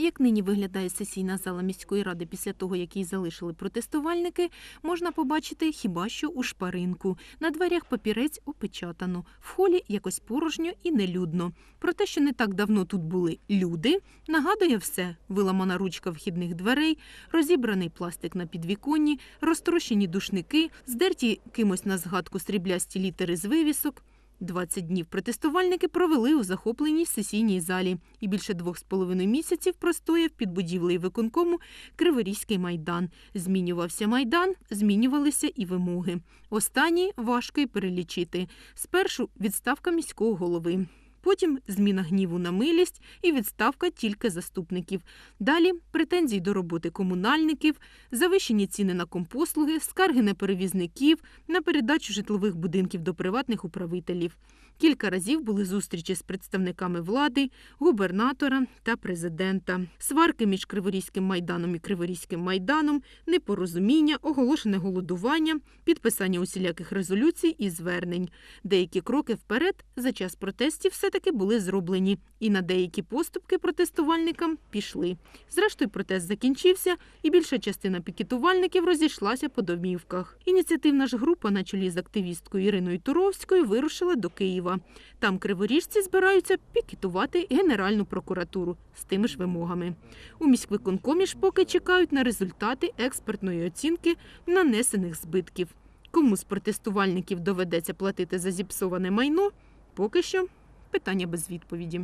Як нині виглядає сесійна зала міської ради після того, як її залишили протестувальники, можна побачити хіба що у шпаринку. На дверях папірець опечатано, в холі якось порожньо і нелюдно. Про те, що не так давно тут були люди, нагадує все: виламана ручка вхідних дверей, розібраний пластик на підвіконні, розтрощені душники, здерті кимось на згадку сріблясті літери з вивісок. 20 днів протестувальники провели у захопленій сесійній залі і більше двох з половиною місяців простояв під будівлею виконкому Криворізький майдан. Змінювався майдан, змінювалися і вимоги. Останні важко й перелічити. Спершу відставка міського голови. Потім зміна гніву на милість і відставка тільки заступників. Далі претензії до роботи комунальників, завищені ціни на компослуги, скарги на перевізників, на передачу житлових будинків до приватних управителів. Кілька разів були зустрічі з представниками влади, губернатора та президента, сварки між Криворізьким майданом і Криворізьким майданом, непорозуміння, оголошене голодування, підписання усіляких резолюцій і звернень. Деякі кроки вперед за час протестів все-таки були зроблені, і на деякі поступки протестувальникам пішли. Зрештою, протест закінчився, і більша частина пікетувальників розійшлася по домівках. Ініціативна ж група на чолі з активісткою Іриною Туровською вирушила до Києва. Там криворіжці збираються пікетувати Генеральну прокуратуру з тими ж вимогами. У міськвиконкомі ж поки чекають на результати експертної оцінки нанесених збитків. Кому з протестувальників доведеться платити за зіпсоване майно, поки що питання без відповіді.